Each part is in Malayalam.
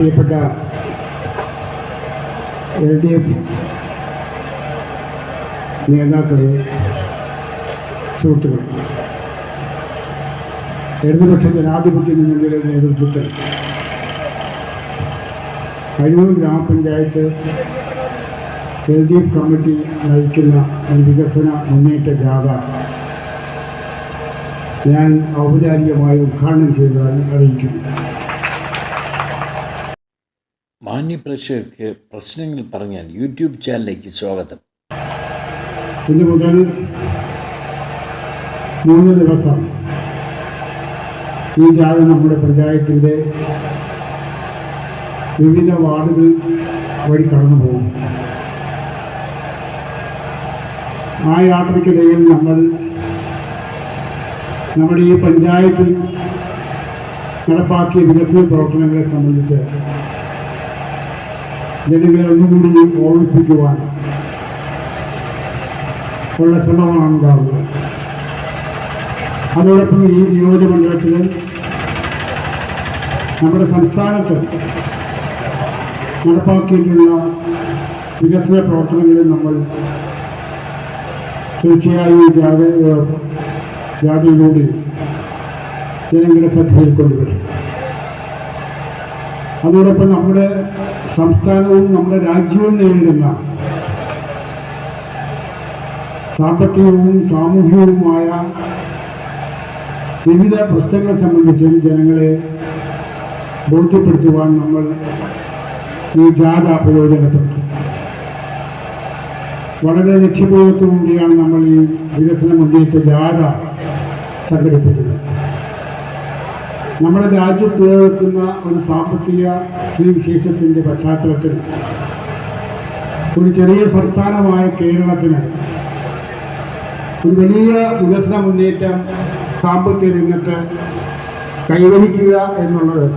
പ്രിയപ്പെട്ട എൽ ഡി എഫ് നേതാക്കളെ സുഹൃത്തുക്കൾ ഇടതുപക്ഷ ജനാധിപത്യ മുന്നണിയുടെ നേതൃത്വത്തിൽ കഴിവൂർ ഗ്രാമപഞ്ചായത്ത് എൽ ഡി എഫ് കമ്മിറ്റി നയിക്കുന്ന ഒരു വികസന മുന്നേറ്റ ജാഥ ഞാൻ ഔപചാരികമായി ഉദ്ഘാടനം ചെയ്തതായി അറിയിക്കുന്നു. മാന്യപ്രേക്ഷകർക്ക് പ്രശ്നങ്ങൾ പറഞ്ഞാൽ യൂട്യൂബ് ചാനലിലേക്ക് സ്വാഗതം. ഇന്ന് മുതൽ മൂന്ന് ദിവസം ഈ ചാനൽ നമ്മുടെ പഞ്ചായത്തിന്റെ വിവിധ വാർഡുകൾ വഴി കടന്നു പോകും ആ യാത്രയ്ക്കിടയിൽ നമ്മൾ നമ്മുടെ ഈ പഞ്ചായത്തിൽ നടപ്പാക്കിയ വികസന പ്രവർത്തനങ്ങളെ സംബന്ധിച്ച് ജനങ്ങളെ ഒന്നുകൂടി ഓർമ്മിപ്പിക്കുവാൻ ഉള്ള ശ്രമമാണ് ഉണ്ടാവുന്നത് അതോടൊപ്പം ഈ നിയോജകമണ്ഡലത്തിൽ നമ്മുടെ സംസ്ഥാനത്ത് നടപ്പാക്കിയിട്ടുള്ള വികസന പ്രവർത്തനങ്ങളിൽ നമ്മൾ തീർച്ചയായും ഈ ജാഥ ജാഥയിലൂടെ ജനങ്ങളുടെ ശ്രദ്ധയിൽ കൊണ്ടുവരും. അതോടൊപ്പം നമ്മുടെ സംസ്ഥാനവും നമ്മുടെ രാജ്യവും നേരിടുന്ന സാമ്പത്തികവും സാമൂഹികവുമായ വിവിധ പ്രശ്നങ്ങളെ സംബന്ധിച്ചും ജനങ്ങളെ ബോധ്യപ്പെടുത്തുവാൻ നമ്മൾ ഈ ജാഥ പ്രയോജനപ്പെട്ടു. വളരെ ലക്ഷ്യബോധത്തോടുകൂടിയാണ് നമ്മൾ ഈ വികസന മുന്നേറ്റ ജാഥ സംഘടിപ്പിക്കുന്നത് നമ്മുടെ രാജ്യത്ത് നിൽക്കുന്ന ഒരു സാമ്പത്തിക സ്ഥിതിവിശേഷത്തിന്റെ പശ്ചാത്തലത്തിൽ ഒരു ചെറിയ സംസ്ഥാനമായ കേരളത്തിന് ഒരു വലിയ വികസന മുന്നേറ്റം സാമ്പത്തിക രംഗത്ത് കൈവരിക്കുക എന്നുള്ളത്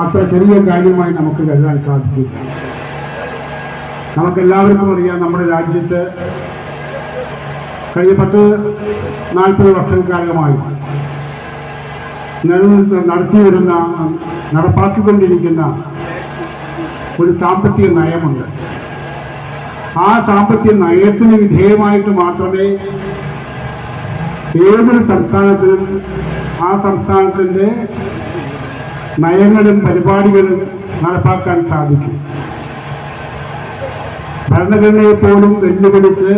അത്ര ചെറിയ കാര്യമായി നമുക്ക് കരുതാൻ സാധിക്കില്ല. നമുക്കെല്ലാവർക്കും അറിയാം നമ്മുടെ രാജ്യത്ത് കഴിഞ്ഞ പത്ത് നാൽപ്പത് വർഷക്കാലമായി നടത്തി വരുന്ന നടപ്പാക്കിക്കൊണ്ടിരിക്കുന്ന ഒരു സാമ്പത്തിക നയമുണ്ട്. ആ സാമ്പത്തിക നയത്തിന് വിധേയമായിട്ട് മാത്രമേ ഏതൊരു സംസ്ഥാനത്തിനും ആ സംസ്ഥാനത്തിന്റെ നയങ്ങളും പരിപാടികളും നടപ്പാക്കാൻ സാധിക്കും. ഭരണഘടനയെ പോലും വെല്ലുവിളിച്ച്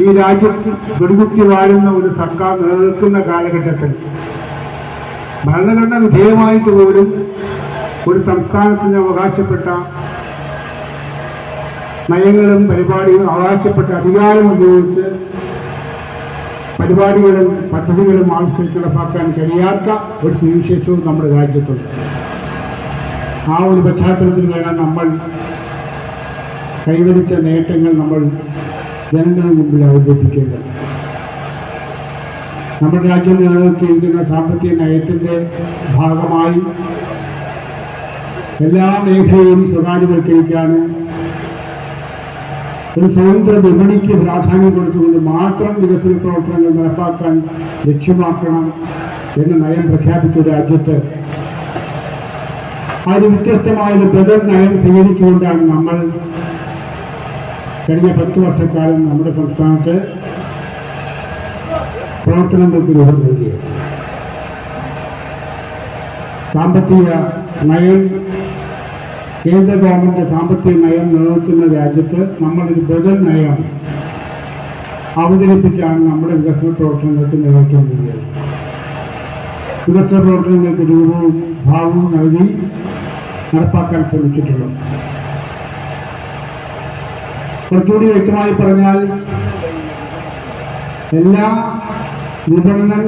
ഈ രാജ്യത്ത് വെടികുത്തി വാഴുന്ന ഒരു സർക്കാർ നിലനിൽക്കുന്ന കാലഘട്ടത്തിൽ ഭരണഘടന വിധേയമായിട്ട് പോലും ഒരു സംസ്ഥാനത്തിന് അവകാശപ്പെട്ട നയങ്ങളും പരിപാടികളും അവകാശപ്പെട്ട അധികാരം ഉപയോഗിച്ച് പരിപാടികളും പദ്ധതികളും ആവിഷ്കരിച്ച് നടപ്പാക്കാൻ കഴിയാത്ത ഒരു സുവിശേഷവും നമ്മുടെ രാജ്യത്തുണ്ട്. ആ ഒരു പശ്ചാത്തലത്തിൽ വേണം നമ്മൾ കൈവരിച്ച നേട്ടങ്ങൾ നമ്മൾ ജനങ്ങളുടെ മുമ്പിൽ അവതരിപ്പിക്കേണ്ടത്. നമ്മുടെ രാജ്യം നിലനിർത്തിയിരിക്കുന്ന സാമ്പത്തിക നയത്തിന്റെ ഭാഗമായി എല്ലാ മേഖലയും സ്വകാര്യവൽക്കരിക്കാനും ഒരു സ്വതന്ത്ര വിപണിക്ക് പ്രാധാന്യം കൊടുത്തുകൊണ്ട് മാത്രം വികസന പ്രവർത്തനങ്ങൾ നടപ്പാക്കാൻ ലക്ഷ്യമാക്കണം എന്ന നയം പ്രഖ്യാപിച്ച രാജ്യത്ത് അതിന് വ്യത്യസ്തമായ ഒരു ബദൽ നയം സ്വീകരിച്ചുകൊണ്ടാണ് നമ്മൾ കഴിഞ്ഞ പത്ത് വർഷക്കാലം നമ്മുടെ സംസ്ഥാനത്ത് പ്രവർത്തനങ്ങൾക്ക് രൂപം നൽകിയത് സാമ്പത്തിക നയം കേന്ദ്ര ഗവൺമെന്റ് സാമ്പത്തിക നയം നിലനിൽക്കുന്ന രാജ്യത്ത് നമ്മളൊരു ബദൽ നയം അവതരിപ്പിച്ചാണ് നമ്മുടെ വികസന പ്രവർത്തനങ്ങൾക്ക് നേതൃത്വം നൽകിയത്. വികസന പ്രവർത്തനങ്ങൾക്ക് രൂപവും ഭാവവും നൽകി നടപ്പാക്കാൻ ശ്രമിച്ചിട്ടുള്ളത്. കുറച്ചുകൂടി വ്യക്തമായി പറഞ്ഞാൽ എല്ലാ വിപണനം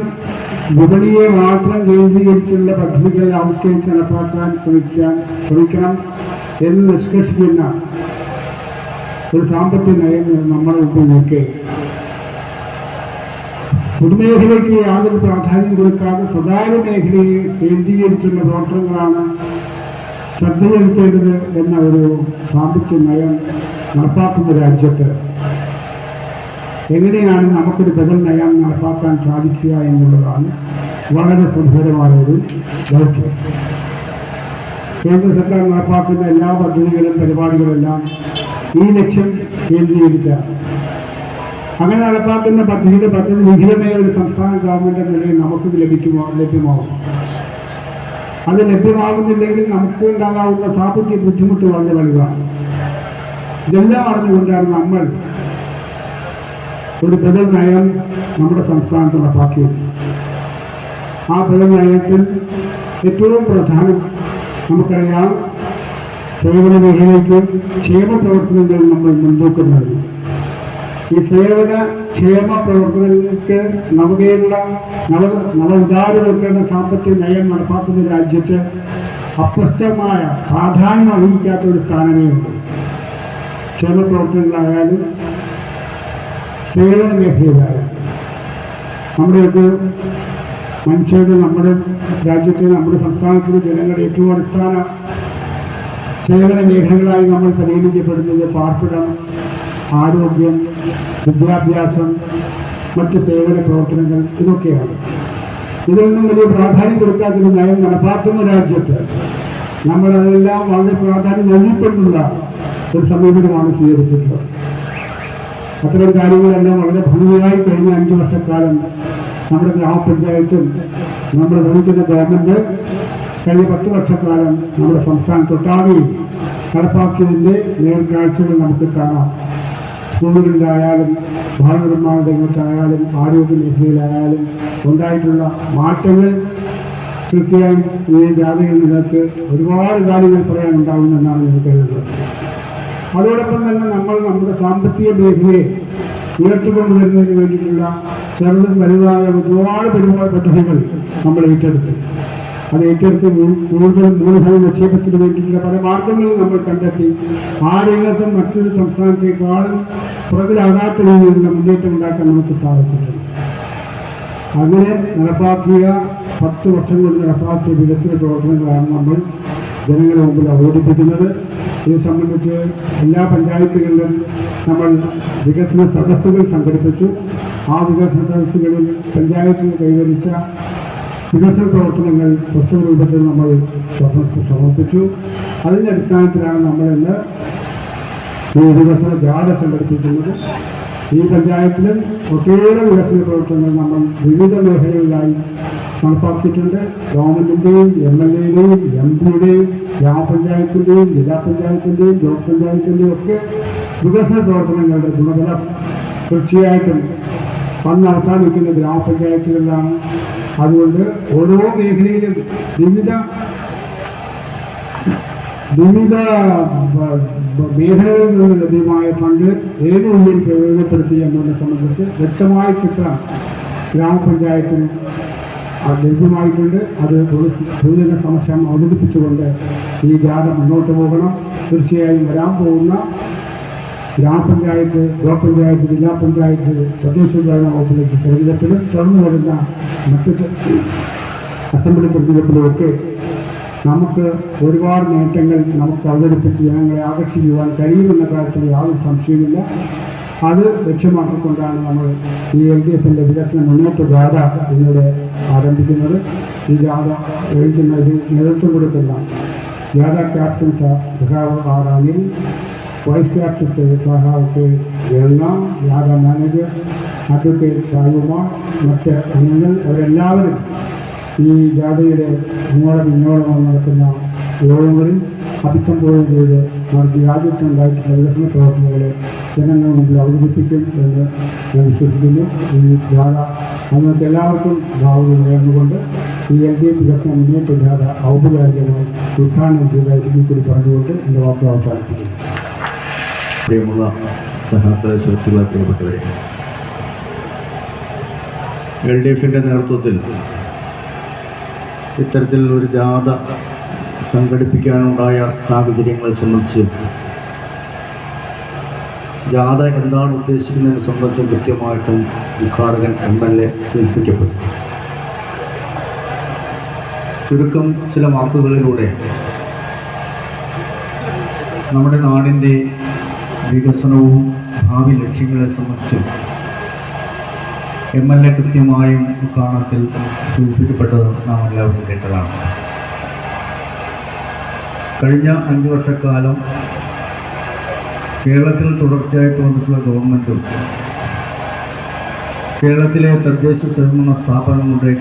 വിപണിയെ മാത്രം കേന്ദ്രീകരിച്ചുള്ള പദ്ധതികൾ ആവിഷ്കരിച്ച് നടപ്പാക്കാൻ ശ്രമിക്കാൻ ശ്രമിക്കണം എന്ന് നിഷ്കർഷിക്കുന്ന ഒരു സാമ്പത്തിക നയം നമ്മുടെ മുമ്പിൽ നിൽക്കെ. പൊതുമേഖലയ്ക്ക് യാതൊരു പ്രാധാന്യം കൊടുക്കാതെ സ്വകാര്യ മേഖലയെ കേന്ദ്രീകരിച്ചുള്ള പ്രവർത്തനങ്ങളാണ് ശ്രദ്ധ ചെലുത്തേണ്ടത് എന്ന ഒരു സാമ്പത്തിക നയം നടപ്പാക്കുന്ന രാജ്യത്ത് എങ്ങനെയാണ് നമുക്കൊരു ബദൽ നയം നടപ്പാക്കാൻ സാധിക്കുക എന്നുള്ളതാണ് വളരെ ദൗത്യം. കേന്ദ്ര സർക്കാർ നടപ്പാക്കുന്ന എല്ലാ പദ്ധതികളും പരിപാടികളെല്ലാം ഈ ലക്ഷ്യം കേന്ദ്രീകരിച്ചാണ് അങ്ങനെ നടപ്പാക്കുന്ന പദ്ധതിയുടെ പദ്ധതി വിഹിതമായ ഒരു സംസ്ഥാന ഗവൺമെന്റ് എന്ന നിലയിൽ നമുക്ക് ലഭിക്കുമോ? ലഭ്യമാവും. അത് ലഭ്യമാകുന്നില്ലെങ്കിൽ നമുക്ക് ഉണ്ടാകാവുന്ന സാമ്പത്തിക ബുദ്ധിമുട്ട് വളരെ വലുതാണ് ഇതെല്ലാം അറിഞ്ഞുകൊണ്ടാണ് നമ്മൾ ഒരു ബദൽ നയം നമ്മുടെ സംസ്ഥാനത്ത് നടപ്പാക്കിയത്. ആ ബദൽ നയത്തിൽ ഏറ്റവും പ്രധാനം നമുക്കറിയാം സേവന മേഖലയ്ക്കും ക്ഷേമ പ്രവർത്തനങ്ങളിൽ നമ്മൾ മുൻതൂക്കം നൽകി. ഈ സേവന ക്ഷേമ പ്രവർത്തനങ്ങൾക്ക് നമുക്കുള്ള നവ നവ ഉദാരവൽക്കരണ സാമ്പത്തിക നയം നടപ്പാക്കുന്ന രാജ്യത്ത് അപ്രസ്തമായ പ്രാധാന്യം അർഹിക്കാത്ത ഒരു സ്ഥാനമേ ഉള്ളൂ. ക്ഷേമ പ്രവർത്തനങ്ങളായാലും സേവന മേഖലയിലായാലും. നമ്മുടെയൊക്കെ മനുഷ്യരുടെ നമ്മുടെ രാജ്യത്തെ നമ്മുടെ സംസ്ഥാനത്തിലെ ജനങ്ങളുടെ ഏറ്റവും അടിസ്ഥാന സേവന മേഖലകളായി നമ്മൾ പരിഗണിക്കപ്പെടുന്നത് പാർപ്പിടം ആരോഗ്യം വിദ്യാഭ്യാസം മറ്റ് സേവന പ്രവർത്തനങ്ങൾ ഇതൊക്കെയാണ്. ഇതൊന്നും വലിയ പ്രാധാന്യം കൊടുക്കാത്തൊരു നയം നടപ്പാക്കുന്ന രാജ്യത്ത് നമ്മൾ അതെല്ലാം വളരെ പ്രാധാന്യം നൽകിക്കൊണ്ടുള്ള ഒരു സമീപനമാണ് സ്വീകരിച്ചിട്ടുള്ളത്. അത്തരം കാര്യങ്ങളെല്ലാം വളരെ ഭംഗിയായി കഴിഞ്ഞ അഞ്ചു വർഷക്കാലം നമ്മുടെ ഗ്രാമപഞ്ചായത്തും നമ്മൾ ഭരിക്കുന്ന ഗവൺമെന്റ് കഴിഞ്ഞ പത്ത് വർഷക്കാലം നമ്മുടെ സംസ്ഥാനത്തൊട്ടാകെയും നടപ്പാക്കിയതിന്റെ നേർക്കാഴ്ചകൾ നമുക്ക് കാണാം. സ്കൂളുകളിലായാലും ഭവന നിർമ്മാണ രംഗത്തായാലും ആരോഗ്യ മേഖലയിലായാലും ഉണ്ടായിട്ടുള്ള മാറ്റങ്ങൾ തീർച്ചയായും ഈ ജാതകയിൽ നിങ്ങൾക്ക് ഒരുപാട് കാര്യങ്ങൾ പറയാനുണ്ടാകുമെന്നാണ് ഞാൻ കരുതുന്നത്. അതോടൊപ്പം തന്നെ നമ്മൾ നമ്മുടെ സാമ്പത്തിക മേഖലയെ ഉയർത്തിക്കൊണ്ടുവരുന്നതിന് വേണ്ടിയിട്ടുള്ള ചെറുതും വലുതായ ഒരുപാട് പരിപാടി പദ്ധതികൾ നമ്മൾ ഏറ്റെടുത്തു. അത് ഏറ്റെടുത്ത് കൂടുതൽ മൂലധന നിക്ഷേപത്തിന് വേണ്ടിയിട്ടുള്ള പല മാർഗങ്ങളും നമ്മൾ കണ്ടെത്തി. ആ രംഗത്തും മറ്റൊരു സംസ്ഥാനത്തേക്കാളും പുറകിലാകാത്ത രീതിയിലുള്ള മുന്നേറ്റം ഉണ്ടാക്കാൻ നമുക്ക് സാധിച്ചിട്ടുണ്ട്. അങ്ങനെ നടപ്പാക്കിയ പത്ത് വർഷം കൊണ്ട് നടപ്പാക്കിയ വികസന പ്രവർത്തനങ്ങളാണ് നമ്മൾ ജനങ്ങളുടെ മുമ്പിൽ അവതരിപ്പിക്കുന്നത്. ഇത് സംബന്ധിച്ച് എല്ലാ പഞ്ചായത്തുകളിലും നമ്മൾ വികസന സദസ്സുകൾ സംഘടിപ്പിച്ചു. ആ വികസന സദസ്സുകളിൽ പഞ്ചായത്തിൽ കൈവരിച്ച വികസന പ്രവർത്തനങ്ങൾ പുസ്തക രൂപത്തിൽ നമ്മൾ സമർപ്പ- സമർപ്പിച്ചു. അതിന്റെ അടിസ്ഥാനത്തിലാണ് നമ്മൾ ഇന്ന് ഈ വികസന ജാഥ സംഘടിപ്പിക്കുന്നത്. ഈ പഞ്ചായത്തിലും ഒട്ടേറെ വികസന പ്രവർത്തനങ്ങൾ നമ്മൾ വിവിധ മേഖലകളിലായി നടപ്പാക്കിയിട്ടുണ്ട്. ഗവൺമെന്റിന്റെയും എം എൽ എയുടെയും എം പിയുടെയും ഗ്രാമപഞ്ചായത്തിന്റെയും ജില്ലാ പഞ്ചായത്തിന്റെയും ബ്ലോക്ക് പഞ്ചായത്തിന്റെയും ഒക്കെ വികസന പ്രവർത്തനങ്ങളുടെ ചുമതല തീർച്ചയായിട്ടും വന്ന് അവസാനിക്കുന്ന ഗ്രാമപഞ്ചായത്തുകളിലാണ് അതുകൊണ്ട് ഓരോ മേഖലയിലും വിവിധ വിവിധ മേഖലകളിൽ നിന്ന് ലഭ്യമായ ഫണ്ട് ഏത് രീതിയിൽ പ്രയോജനപ്പെടുത്തി എന്നതിനെ സംബന്ധിച്ച് വ്യക്തമായ ചിത്രം ഗ്രാമപഞ്ചായത്തിന് ലഭ്യമായിട്ടുണ്ട്. അത് പൊതു പൊതുജന സമക്ഷം അവതരിപ്പിച്ചുകൊണ്ട് ഈ ജാഥ മുന്നോട്ട് പോകണം. തീർച്ചയായും വരാൻ പോകുന്ന ഗ്രാമപഞ്ചായത്ത് ബ്ലോക്ക് പഞ്ചായത്ത് ജില്ലാ പഞ്ചായത്ത് തദ്ദേശ ഭരണ വകുപ്പിലേക്ക് തെരഞ്ഞെടുപ്പിലും തുടർന്ന് വരുന്ന മറ്റ് അസംബ്ലി തെരഞ്ഞെടുപ്പിലുമൊക്കെ നമുക്ക് ഒരുപാട് നേട്ടങ്ങൾ നമുക്ക് അവതരിപ്പിച്ച് ജനങ്ങളെ ആകർഷിക്കുവാൻ കഴിയുമെന്ന കാര്യത്തിൽ യാതൊരു സംശയമില്ല അത് ലക്ഷ്യമാക്കിക്കൊണ്ടാണ് നമ്മൾ ഈ എൽ ഡി എഫിന്റെ വികസന മുന്നേറ്റ ജാഥ ഇന്നിവിടെ ആരംഭിക്കുന്നത്. ഈ ജാഥ എഴുതുന്ന ഇത് നേതൃത്വം കൊടുക്കുന്ന ജാഥ ക്യാപ്റ്റൻ സ- സഖാവ് ആർ അനിൽ. വൈസ് ക്യാപ്റ്റൻ സ- സഖാവ് കെ ഗംഗ ജാഥ മാനേജർ അഡ്വക്കേറ്റ് സായികുമാർ മറ്റ് അംഗങ്ങൾ അവരെല്ലാവരും ഈ ജാഥയുടെ ഇങ്ങോളം ഇങ്ങോളം നടക്കുന്ന യോഗങ്ങളിൽ അഭിസംബോധന ചെയ്ത് നമുക്ക് രാജ്യത്തുണ്ടായിട്ടുള്ള വികസന പ്രവർത്തനങ്ങളെ ജനങ്ങൾ മുമ്പിൽ അവതരിപ്പിക്കും എന്ന് ഞാൻ വിശ്വസിക്കുന്നു. ഈ ജാഥ നമുക്ക് എല്ലാവർക്കും ഭാവന നേർന്നുകൊണ്ട് ഈ എൽ ഡി എഫ് വികസന മുന്നേറ്റ ജാഥ ഔപചാരികമായി ഉദ്ഘാടനം ചെയ്ത ഇതിൽ കൂടി പറഞ്ഞുകൊണ്ട് എന്റെ വാർത്ത അവസാനിപ്പിക്കുന്നു. പ്രിയമുള്ള സഹാക്കളെ സുഹൃത്തുക്കളെ പ്രിയപ്പെട്ടവരെ. എൽ ഡി എഫിന്റെ നേതൃത്വത്തിൽ ഇത്തരത്തിൽ ഒരു ജാഥ സംഘടിപ്പിക്കാനുണ്ടായ സാഹചര്യങ്ങളെ സംബന്ധിച്ച് ജാഥ എന്താണ് ഉദ്ദേശിക്കുന്നതിനെ സംബന്ധിച്ച് കൃത്യമായിട്ടും ഉദ്ഘാടകൻ എം എൽ എ സൂചിപ്പിക്കപ്പെട്ടു. ചുരുക്കം ചില വാക്കുകളിലൂടെ നമ്മുടെ നാടിന്റെ വികസനവും ഭാവി ലക്ഷ്യങ്ങളെ സംബന്ധിച്ചും എം എൽ എ കൃത്യമായും കാണത്തിൽ സൂചിപ്പിക്കപ്പെട്ടത് നാം എല്ലാവരും കേട്ടതാണ്. കഴിഞ്ഞ അഞ്ച് വർഷക്കാലം കേരളത്തിൽ തുടർച്ചയായിട്ട് വന്നിട്ടുള്ള ഗവൺമെന്റും കേരളത്തിലെ തദ്ദേശ സ്വയംഭരണ സ്ഥാപനങ്ങളുടെ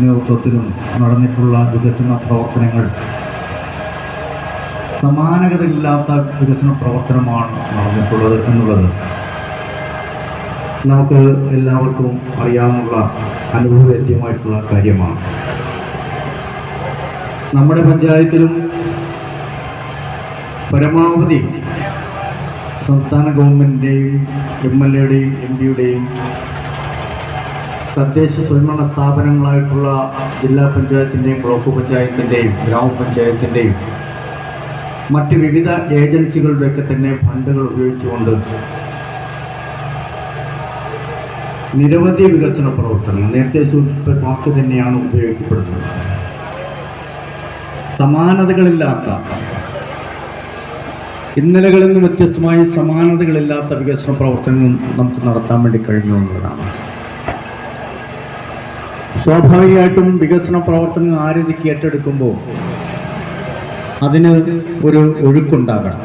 നേതൃത്വത്തിലും നടന്നിട്ടുള്ള വികസന പ്രവർത്തനങ്ങൾ സമാനതയില്ലാത്ത വികസന പ്രവർത്തനമാണ് നടന്നിട്ടുള്ളത് എന്നുള്ളത് നമുക്ക് എല്ലാവർക്കും അറിയാവുന്ന അനുഭവവേദ്യമായിട്ടുള്ള കാര്യമാണ്. നമ്മുടെ പഞ്ചായത്തിലും പരമാവധി സംസ്ഥാന ഗവൺമെന്റിന്റെയും എം എൽ എയുടെയും എം പിയുടെയും തദ്ദേശ സ്വയംഭരണ സ്ഥാപനങ്ങളായിട്ടുള്ള ജില്ലാ പഞ്ചായത്തിന്റെയും ബ്ലോക്ക് പഞ്ചായത്തിന്റെയും ഗ്രാമപഞ്ചായത്തിന്റെയും മറ്റ് വിവിധ ഏജൻസികളുടെയൊക്കെ തന്നെ ഫണ്ടുകൾ ഉപയോഗിച്ചുകൊണ്ട് നിരവധി വികസന പ്രവർത്തനങ്ങൾ നേരത്തെ സൂചിപ്പിച്ച തന്നെയാണ് ഉപയോഗിക്കപ്പെടുന്നത്. സമാനതകളില്ലാത്ത ഇന്നലകളിൽ നിന്ന് വ്യത്യസ്തമായി സമാനതകളില്ലാത്ത വികസന പ്രവർത്തനങ്ങൾ നമുക്ക് നടത്താൻ വേണ്ടി കഴിഞ്ഞു എന്നുള്ളതാണ് സ്വാഭാവികമായിട്ടും വികസന പ്രവർത്തനങ്ങൾ ആരതിക്ക് ഏറ്റെടുക്കുമ്പോൾ അതിന് ഒരു ഒഴുക്കുണ്ടാകണം.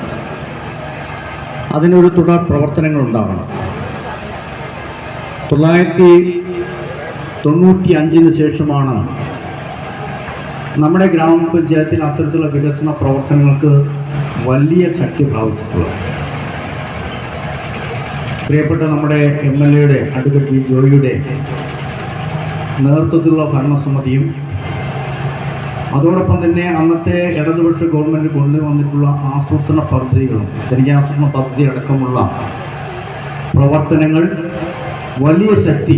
അതിനൊരു തുടർ പ്രവർത്തനങ്ങൾ ഉണ്ടാകണം തൊള്ളായിരത്തി തൊണ്ണൂറ്റി അഞ്ചിന് ശേഷമാണ് നമ്മുടെ ഗ്രാമപഞ്ചായത്തിൽ അത്തരത്തിലുള്ള വികസന പ്രവർത്തനങ്ങൾക്ക് വലിയ ശക്തി പ്രാപിച്ചിട്ടുള്ളത്. പ്രിയപ്പെട്ട നമ്മുടെ എം എൽ എയുടെ അഡ്വക്കേറ്റ് ജോയിയുടെ നേതൃത്വത്തിലുള്ള ഭരണസമിതിയും അതോടൊപ്പം തന്നെ അന്നത്തെ ഇടതുപക്ഷ ഗവൺമെന്റ് കൊണ്ടുവന്നിട്ടുള്ള ആസൂത്രണ പദ്ധതികളും ജനകീയാസൂത്രണ പദ്ധതി അടക്കമുള്ള പ്രവർത്തനങ്ങൾ വലിയ ശക്തി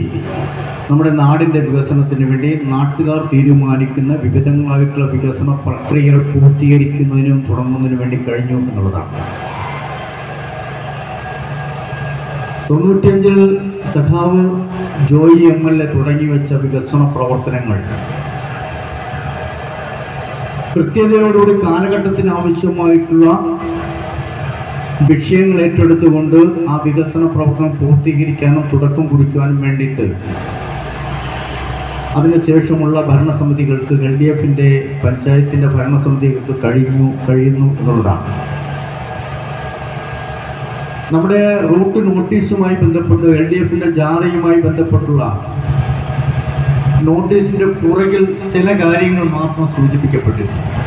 നമ്മുടെ നാടിന്റെ വികസനത്തിന് വേണ്ടി നാട്ടുകാർ തീരുമാനിക്കുന്ന വിവിധങ്ങളായിട്ടുള്ള വികസന പ്രക്രിയകൾ പൂർത്തീകരിക്കുന്നതിനും തുടങ്ങുന്നതിനും വേണ്ടി കഴിഞ്ഞു എന്നുള്ളതാണ്. തൊണ്ണൂറ്റിയഞ്ചിൽ സഖാവ് ജോയി എം എൽ എ തുടങ്ങി വെച്ച വികസന പ്രവർത്തനങ്ങൾ കൃത്യതയോടുകൂടി കാലഘട്ടത്തിന് ആവശ്യമായിട്ടുള്ള വിഷയങ്ങൾ ഏറ്റെടുത്തുകൊണ്ട് ആ വികസന പ്രവർത്തനം പൂർത്തീകരിക്കാനും തുടക്കം കുറിക്കുവാനും വേണ്ടിയിട്ട് അതിനുശേഷമുള്ള ഭരണസമിതികൾക്ക് എൽ ഡി എഫിന്റെ പഞ്ചായത്തിന്റെ ഭരണസമിതികൾക്ക് കഴിഞ്ഞു കഴിയുന്നു എന്നുള്ളതാണ്. നമ്മുടെ റൂട്ട് നോട്ടീസുമായി ബന്ധപ്പെട്ട് എൽ ഡി എഫിന്റെ ജാഥയുമായി ബന്ധപ്പെട്ടുള്ള നോട്ടീസിന്റെ പുറകിൽ ചില കാര്യങ്ങൾ മാത്രം സൂചിപ്പിക്കപ്പെട്ടിട്ടുണ്ട്.